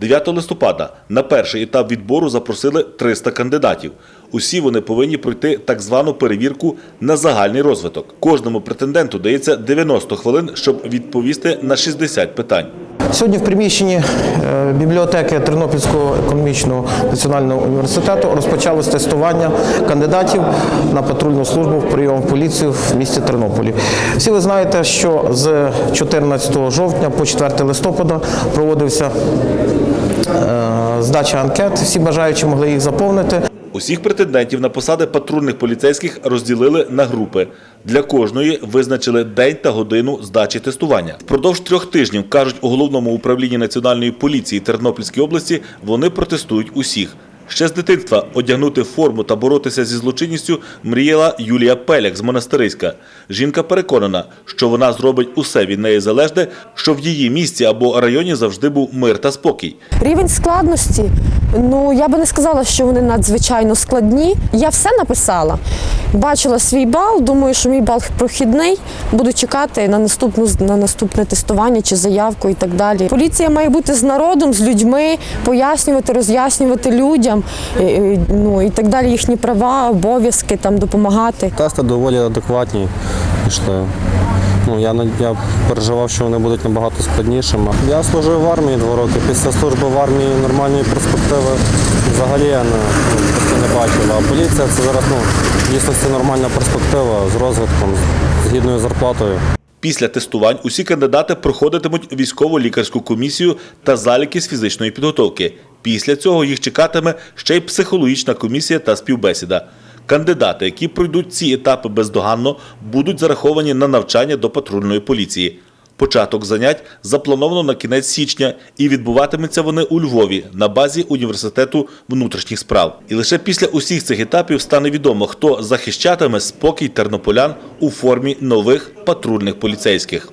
9 листопада на перший етап відбору запросили 300 кандидатів. Усі вони повинні пройти так звану перевірку на загальний розвиток. Кожному претенденту дається 90 хвилин, щоб відповісти на 60 питань. Сьогодні в приміщенні е, бібліотеки Тернопільського економічного національного університету розпочалось тестування кандидатів на патрульну службу в прийом в поліцію в місті Тернополі. Всі ви знаєте, що з 14 жовтня по 4 листопада проводився е, здача анкет. Всі бажаючі могли їх заповнити. Усіх претендентів на посади патрульних поліцейських розділили на групи. Для кожної визначили день та годину здачі тестування. Впродовж трьох тижнів, кажуть у головному управлінні національної поліції Тернопільської області, вони протестують усіх. Ще з дитинства одягнути форму та боротися зі злочинністю мріяла Юлія Пеляк з Монастириська. Жінка переконана, що вона зробить усе від неї залежне, що в її місті або районі завжди був мир та спокій. Рівень складності. Ну я би не сказала, що вони надзвичайно складні. Я все написала. Бачила свій бал. Думаю, що мій бал прохідний. Буду чекати на наступну на наступне тестування чи заявку і так далі. Поліція має бути з народом, з людьми, пояснювати, роз'яснювати людям, е, е, ну і так далі. Їхні права, обов'язки там допомагати. Тести доволі адекватні пішли. Ну, я, я переживав, що вони будуть набагато складнішими. Я служив в армії два роки. Після служби в армії нормальної перспективи взагалі я не, не бачив. А поліція це зараз ну, дійсно це нормальна перспектива з розвитком, з гідною зарплатою. Після тестувань усі кандидати проходитимуть військово-лікарську комісію та заліки з фізичної підготовки. Після цього їх чекатиме ще й психологічна комісія та співбесіда. Кандидати, які пройдуть ці етапи бездоганно, будуть зараховані на навчання до патрульної поліції. Початок занять заплановано на кінець січня, і відбуватимуться вони у Львові на базі університету внутрішніх справ. І лише після усіх цих етапів стане відомо, хто захищатиме спокій тернополян у формі нових патрульних поліцейських.